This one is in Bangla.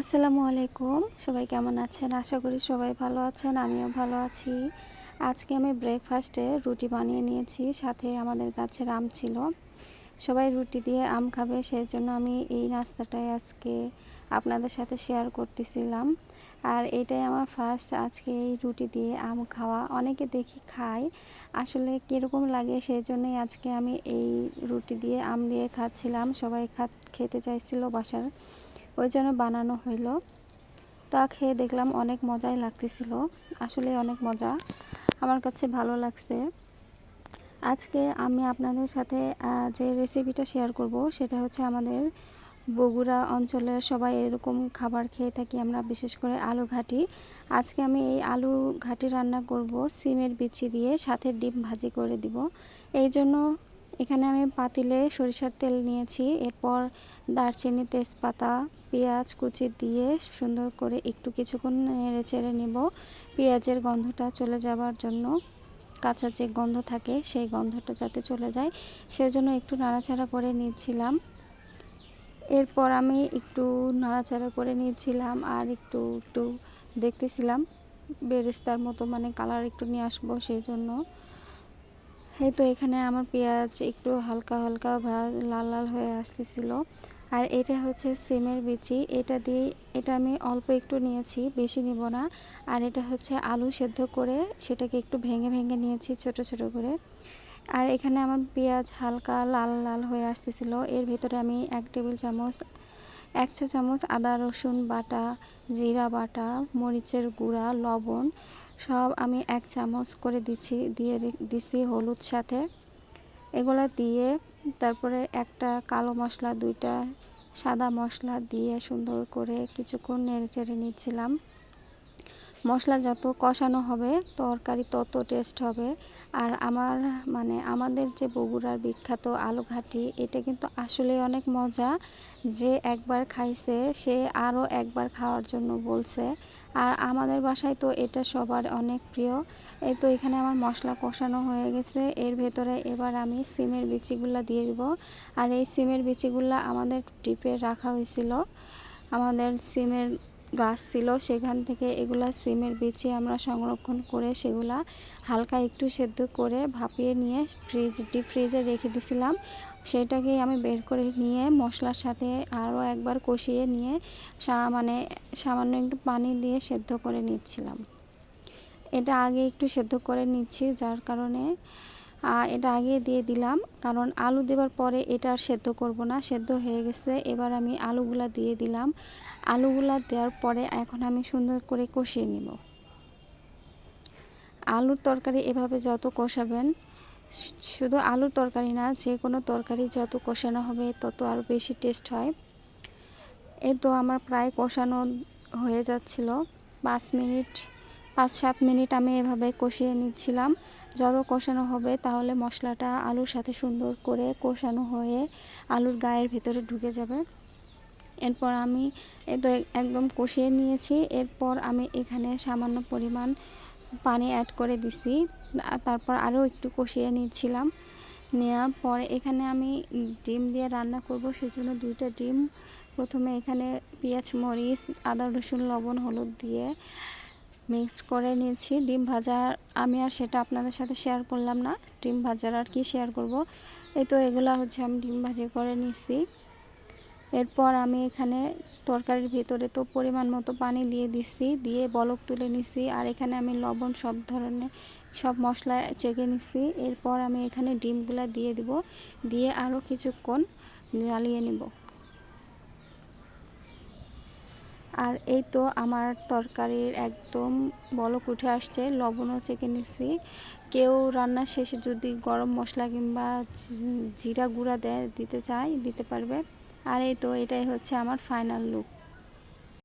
আসসালামু আলাইকুম। সবাই কেমন আছেন? আশা করি সবাই ভালো আছেন, আমিও ভালো আছি। আজকে আমি ব্রেকফাস্টে রুটি বানিয়ে নিয়েছি, সাথে আমাদের গাছের আম ছিল। সবাই রুটি দিয়ে আম খাবে সেই জন্য আমি এই নাস্তাটাই আজকে আপনাদের সাথে শেয়ার করতেছিলাম। আর এটাই আমার ফার্স্ট আজকে এই রুটি দিয়ে আম খাওয়া। অনেকে দেখি খায়, আসলে কীরকম লাগে সেই জন্যই আজকে আমি এই রুটি দিয়ে আম দিয়ে খাচ্ছিলাম। সবাই খা, খেতে চাইছিল বাসার। ওই জন্য বানানো হইল। তা খেয়ে দেখলাম অনেক মজাই লাগতেছিল। আসলে অনেক মজা। আমার কাছে ভালো লাগছে। আজকে আমি আপনাদের সাথে যে রেসিপিটা শেয়ার করব, সেটা হচ্ছে আমাদের বগুড়া অঞ্চলের সবাই এরকম খাবার খেয়ে থাকি আমরা, বিশেষ করে আলু ঘাটি। আজকে আমি এই আলু ঘাটি রান্না করব, সিমের বিচি দিয়ে সাথে ডিম ভাজি করে দিব। এই জন্য এখানে আমি পাতিলে সরিষার তেল নিয়েছি। এরপর দারচিনি, তেজপাতা, পেঁয়াজ কুচি দিয়ে সুন্দর করে একটু কিছুক্ষণ নেড়ে চেড়ে নেব। পেঁয়াজের গন্ধটা চলে যাবার জন্য কাঁচা যে গন্ধ থাকে সেই গন্ধটা যাতে চলে যায়, সেজন্য একটু নাড়াচাড়া করে নিয়েছিলাম এরপর আমি একটু নাড়াচাড়া করে নিয়েছিলাম আর একটু একটু দেখতেছিলাম, বেরেস্তার মতো মানে কালার একটু নিয়ে আসব সেই জন্য। এই তো এখানে আমার পেঁয়াজ একটু হালকা হালকা লাল লাল হয়ে আসতেছিল। আর এটা হচ্ছে সিমের বিচি। এটা দিয়ে, এটা আমি অল্প একটু নিয়েছি, বেশি নিব না। আর এটা হচ্ছে আলু সেদ্ধ করে সেটাকে একটু ভেঙে ভেঙে নিয়েছি ছোট ছোট করে। আর এখানে আমার পেঁয়াজ হালকা লাল লাল হয়ে আসতেছিল। এর ভিতরে আমি এক টেবিল চামচ, এক চা চামচ আদা রসুন বাটা, জিরা বাটা, মরিচের গুঁড়া, লবণ সব আমি এক চামচ করে দিচ্ছি, দিয়ে দিছি হলুদ সাথে। এগুলা দিয়ে তারপরে একটা কালো মশলা, দুইটা সাদা মশলা দিয়ে সুন্দর করে কিছুক্ষণ নেড়ে চেড়ে নিচ্ছিলাম। মশলা যত কষানো হবে, তরকারি তত টেস্ট হবে। আর আমার মানে আমাদের যে বগুড়ার বিখ্যাত আলু ঘাটি এটা কিন্তু আসলে অনেক মজা। যে একবার খাইছে, সে আরও একবার খাওয়ার জন্য বলছে। আর আমাদের বাসায় তো এটা সবার অনেক প্রিয়। এই তো এখানে আমার মশলা কষানো হয়ে গেছে। এর ভেতরে এবার আমি সিমের বিচিগুলো দিয়ে দিব। আর এই সিমের বিচিগুলো আমাদের টিপে রাখা হয়েছিল। আমাদের সিমের গাছ ছিল, সেখান থেকে এগুলা সিমের বিচি আমরা সংরক্ষণ করে সেগুলা হালকা একটু সেদ্ধ করে ভাপিয়ে নিয়ে ফ্রিজ ডিপ ফ্রিজে রেখে দিছিলাম। সেটাকেই আমি বের করে নিয়ে মশলার সাথে আরও একবার কষিয়ে নিয়ে মানে সামান্য একটু পানি দিয়ে সেদ্ধ করে নিচ্ছিলাম। এটা আগে একটু সেদ্ধ করে নিচ্ছি, যার কারণে এটা আগে দিয়ে দিলাম। কারণ আলু দেওয়ার পরে এটা আর সেদ্ধ করব না, সেদ্ধ হয়ে গেছে। এবার আমি আলুগুলা দিয়ে দিলাম। আলুগুলা দেওয়ার পরে এখন আমি সুন্দর করে কষিয়ে নিব। আলুর তরকারি এভাবে যত কষাবেন, শুধু আলুর তরকারি না, যে কোনো তরকারি যত কষানো হবে, তত আরও বেশি টেস্ট হয়। এই তো আমার প্রায় কষানো হয়ে যাচ্ছিল। পাঁচ মিনিট, পাঁচ সাত মিনিট আমি এভাবে কষিয়ে নিচ্ছিলাম। যত কষানো হবে তাহলে মশলাটা আলুর সাথে সুন্দর করে কষানো হয়ে আলুর গায়ের ভেতরে ঢুকে যাবে। এরপর আমি এ তো একদম কষিয়ে নিয়েছি। এরপর আমি এখানে সামান্য পরিমাণ পানি অ্যাড করে দিছি। তারপর আরও একটু কষিয়ে নিচ্ছিলাম। নেওয়ার পর এখানে আমি ডিম দিয়ে রান্না করব সেজন্য দুইটা ডিম। প্রথমে এখানে পেঁয়াজ, মরিচ, আদা, রসুন, লবণ, হলুদ দিয়ে মিক্সড করে নিয়েছি। ডিম ভাজা আমি আর সেটা আপনাদের সাথে শেয়ার করলাম না। ডিম ভাজার আর কি শেয়ার করব? এই তো এগুলা হচ্ছে আমি ডিম ভাজি করে নিয়েছি এরপর আমি এখানে তরকারির ভিতরে তো পরিমাণ মতো পানি দিয়ে দিচ্ছি দিয়ে বলক তুলে নিছি আর এখানে আমি লবণ সব ধরনের সব মশলা চেকে নিচ্ছি এরপর আমি এখানে ডিমগুলা দিয়ে দিব, দিয়ে আরও কিছুক্ষণ জ্বালিয়ে নেব। আর এই তো আমার তরকারির একদম বলক উঠে আসছে, লবণও চেকে নিছি। কেউ রান্না শেষে যদি গরম মশলা কিংবা জিরা গুঁড়া দেয়, দিতে চায়, দিতে পারবে। আর এই তো এটাই হচ্ছে আমার ফাইনাল লুক